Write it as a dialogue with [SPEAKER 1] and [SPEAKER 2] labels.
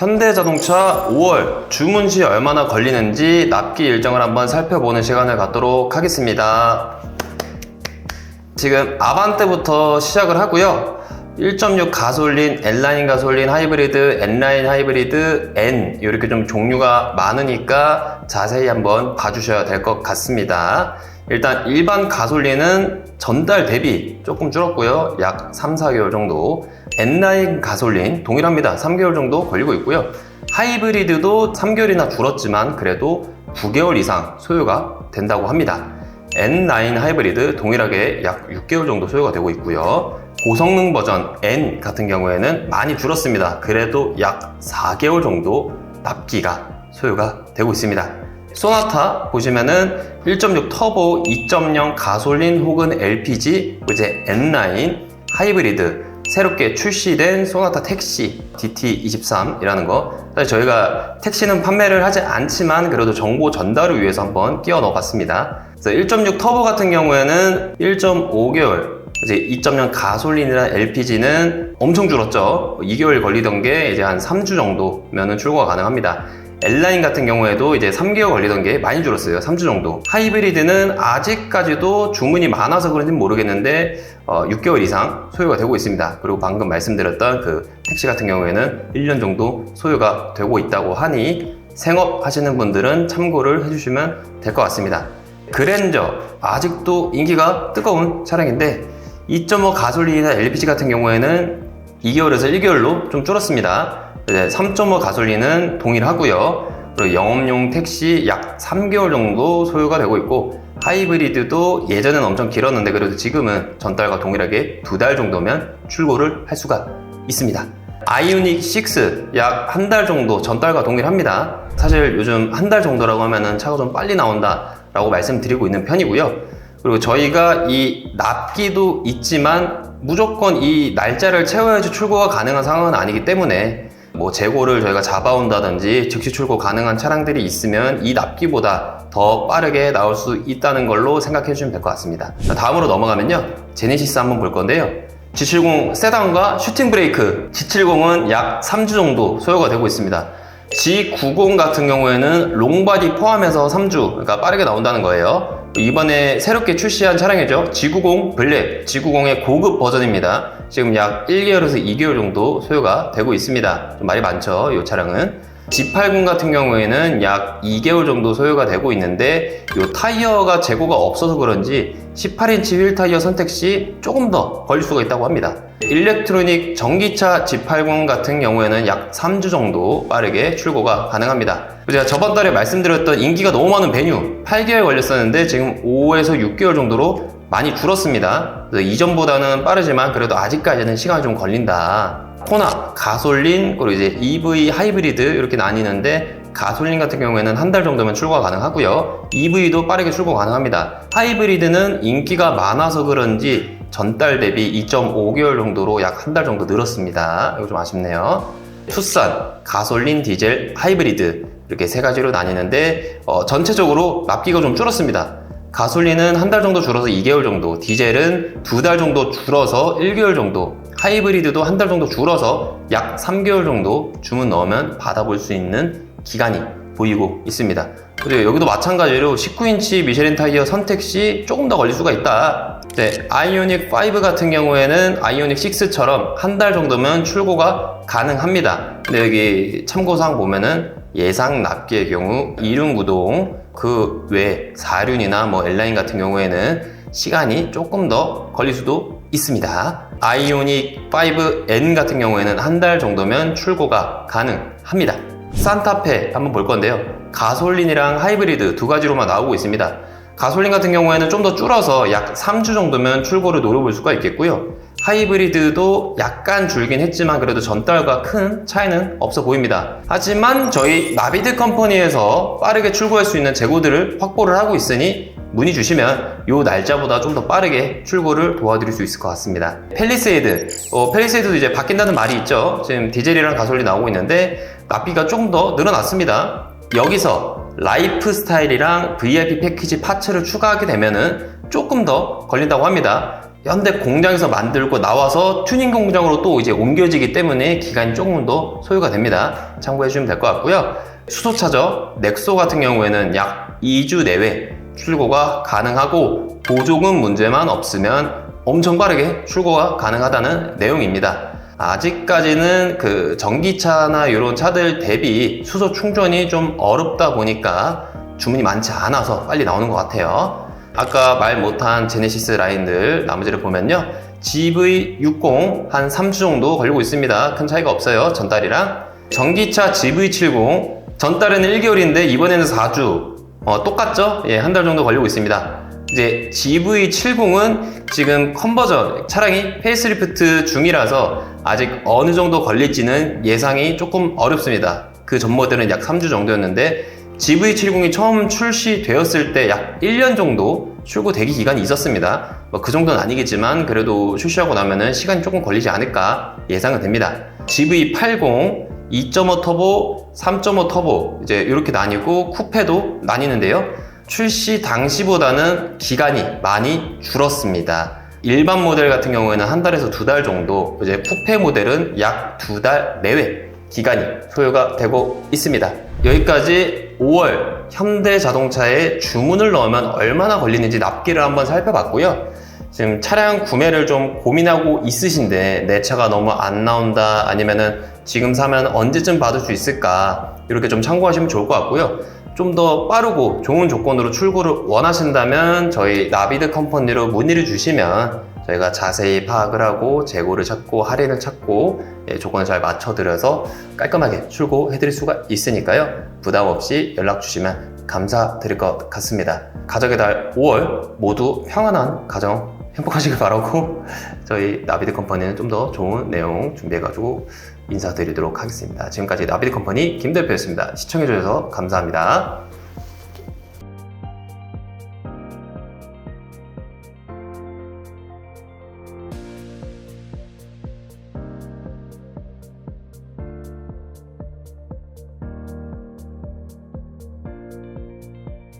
[SPEAKER 1] 현대자동차 5월 주문 시 얼마나 걸리는지 납기 일정을 한번 살펴보는 시간을 갖도록 하겠습니다. 지금 아반떼부터 시작을 하고요. 1.6 가솔린, N라인 가솔린, 하이브리드, N라인 하이브리드, N 이렇게 좀 종류가 많으니까 자세히 한번 봐주셔야 될 것 같습니다. 일단 일반 가솔린은 전달 대비 조금 줄었고요. 약 3, 4개월 정도. N라인 가솔린 동일합니다. 3개월 정도 걸리고 있고요. 하이브리드도 3개월이나 줄었지만 그래도 9개월 이상 소요가 된다고 합니다. N9 하이브리드 동일하게 약 6개월 정도 소요가 되고 있고요. 고성능 버전 N 같은 경우에는 많이 줄었습니다. 그래도 약 4개월 정도 납기가 소요가 되고 있습니다. 소나타 보시면은 1.6 터보 2.0 가솔린 혹은 LPG 이제 N9 하이브리드 새롭게 출시된 소나타 택시 DT23이라는 거 사실 저희가 택시는 판매를 하지 않지만 그래도 정보 전달을 위해서 한번 끼워 넣어 봤습니다 그래서 1.6 터보 같은 경우에는 1.5개월 이제 2.0 가솔린이나 LPG는 엄청 줄었죠 2개월 걸리던 게 이제 한 3주 정도면은 출고가 가능합니다 L라인 같은 경우에도 이제 3개월 걸리던 게 많이 줄었어요. 3주 정도. 하이브리드는 아직까지도 주문이 많아서 그런지 모르겠는데 어, 6개월 이상 소요가 되고 있습니다. 그리고 방금 말씀드렸던 그 택시 같은 경우에는 1년 정도 소요가 되고 있다고 하니 생업 하시는 분들은 참고를 해주시면 될 것 같습니다. 그랜저 아직도 인기가 뜨거운 차량인데 2.5 가솔린이나 LPG 같은 경우에는 2개월에서 1개월로 좀 줄었습니다. 3.5 가솔린은 동일하고요. 그리고 영업용 택시 약 3개월 정도 소요가 되고 있고 하이브리드도 예전엔 엄청 길었는데 그래도 지금은 전달과 동일하게 두 달 정도면 출고를 할 수가 있습니다. 아이오닉 6 약 한 달 정도 전달과 동일합니다. 사실 요즘 한 달 정도라고 하면은 차가 좀 빨리 나온다라고 말씀드리고 있는 편이고요. 그리고 저희가 이 납기도 있지만 무조건 이 날짜를 채워야지 출고가 가능한 상황은 아니기 때문에 뭐 재고를 저희가 잡아온다든지 즉시 출고 가능한 차량들이 있으면 이 납기보다 더 빠르게 나올 수 있다는 걸로 생각해 주시면 될 것 같습니다. 자, 다음으로 넘어가면요. 제네시스 한번 볼 건데요. G70 세단과 슈팅 브레이크 G70은 약 3주 정도 소요가 되고 있습니다. G90 같은 경우에는 롱바디 포함해서 3주, 그러니까 빠르게 나온다는 거예요. 이번에 새롭게 출시한 차량이죠. G90 블랙, G90의 고급 버전입니다. 지금 약 1개월에서 2개월 정도 소요가 되고 있습니다. 좀 말이 많죠, 이 차량은. G80 같은 경우에는 약 2개월 정도 소요가 되고 있는데 이 타이어가 재고가 없어서 그런지 18인치 휠 타이어 선택 시 조금 더 걸릴 수가 있다고 합니다. 일렉트로닉 전기차 G80 같은 경우에는 약 3주 정도 빠르게 출고가 가능합니다. 제가 저번 달에 말씀드렸던 인기가 너무 많은 베뉴 8개월 걸렸었는데 지금 5에서 6개월 정도로 많이 줄었습니다. 이전보다는 빠르지만 그래도 아직까지는 시간이 좀 걸린다. 코나, 가솔린, 그리고 이제 EV 하이브리드 이렇게 나뉘는데 가솔린 같은 경우에는 한 달 정도면 출고가 가능하고요. EV도 빠르게 출고 가능합니다. 하이브리드는 인기가 많아서 그런지 전달 대비 2.5개월 정도로 약 한 달 정도 늘었습니다. 이거 좀 아쉽네요. 투싼, 가솔린, 디젤, 하이브리드 이렇게 세 가지로 나뉘는데 어, 전체적으로 납기가 좀 줄었습니다. 가솔린은 한 달 정도 줄어서 2개월 정도, 디젤은 두 달 정도 줄어서 1개월 정도, 하이브리드도 한 달 정도 줄어서 약 3개월 정도 주문 넣으면 받아볼 수 있는 기간이 보이고 있습니다. 그리고 여기도 마찬가지로 19인치 미쉐린 타이어 선택 시 조금 더 걸릴 수가 있다. 네, 아이오닉 5 같은 경우에는 아이오닉 6처럼 한 달 정도면 출고가 가능합니다. 근데 여기 참고사항 보면은 예상 납기의 경우 이륜 구동 그외 사륜이나 뭐 L라인 같은 경우에는 시간이 조금 더 걸릴 수도 있습니다. 아이오닉 5N 같은 경우에는 한 달 정도면 출고가 가능합니다. 산타페 한번 볼 건데요. 가솔린이랑 하이브리드 두 가지로만 나오고 있습니다. 가솔린 같은 경우에는 좀 더 줄어서 약 3주 정도면 출고를 노려볼 수가 있겠고요. 하이브리드도 약간 줄긴 했지만 그래도 전달과 큰 차이는 없어 보입니다. 하지만 저희 나비드 컴퍼니에서 빠르게 출고할 수 있는 재고들을 확보를 하고 있으니 문의 주시면 이 날짜보다 좀 더 빠르게 출고를 도와드릴 수 있을 것 같습니다. 펠리세이드, 어, 펠리세이드도 이제 바뀐다는 말이 있죠. 지금 디젤이랑 가솔린 나오고 있는데 납비가 조금 더 늘어났습니다. 여기서 라이프 스타일이랑 VIP 패키지 파츠를 추가하게 되면은 조금 더 걸린다고 합니다. 현대 공장에서 만들고 나와서 튜닝 공장으로 또 이제 옮겨지기 때문에 기간이 조금 더 소요가 됩니다. 참고해 주시면 될 것 같고요. 수소차저 넥소 같은 경우에는 약 2주 내외 출고가 가능하고 보조금 문제만 없으면 엄청 빠르게 출고가 가능하다는 내용입니다. 아직까지는 그 전기차나 이런 차들 대비 수소 충전이 좀 어렵다 보니까 주문이 많지 않아서 빨리 나오는 것 같아요. 아까 말 못한 제네시스 라인들 나머지를 보면요. GV60 한 3주 정도 걸리고 있습니다. 큰 차이가 없어요. 전달이랑. 전기차 GV70 전달은 1개월인데 이번에는 4주. 어, 똑같죠? 예, 한 달 정도 걸리고 있습니다. 이제 GV70은 지금 컨버전 차량이 페이스리프트 중이라서 아직 어느 정도 걸릴지는 예상이 조금 어렵습니다. 그 전 모델은 약 3주 정도였는데 GV70이 처음 출시되었을 때 약 1년 정도 출고 대기 기간이 있었습니다. 뭐 그 정도는 아니겠지만 그래도 출시하고 나면은 시간이 조금 걸리지 않을까 예상은 됩니다. GV80 2.5 터보, 3.5 터보 이제 이렇게 나뉘고 쿠페도 나뉘는데요. 출시 당시보다는 기간이 많이 줄었습니다. 일반 모델 같은 경우에는 한 달에서 두 달 정도, 이제 쿠페 모델은 약 두 달 내외 기간이 소요가 되고 있습니다. 여기까지 5월 현대 자동차에 주문을 넣으면 얼마나 걸리는지 납기를 한번 살펴봤고요. 지금 차량 구매를 좀 고민하고 있으신데 내 차가 너무 안 나온다 아니면은 지금 사면 언제쯤 받을 수 있을까 이렇게 좀 참고하시면 좋을 것 같고요. 좀 더 빠르고 좋은 조건으로 출고를 원하신다면 저희 나비드 컴퍼니로 문의를 주시면 저희가 자세히 파악을 하고 재고를 찾고 할인을 찾고 예, 조건을 잘 맞춰드려서 깔끔하게 출고해드릴 수가 있으니까요. 부담 없이 연락 주시면 감사드릴 것 같습니다. 가족의 달 5월 모두 평안한 가정 행복하시길 바라고 저희 나비드 컴퍼니는 좀 더 좋은 내용 준비해가지고 인사드리도록 하겠습니다. 지금까지 나비드 컴퍼니 김 대표였습니다. 시청해주셔서 감사합니다.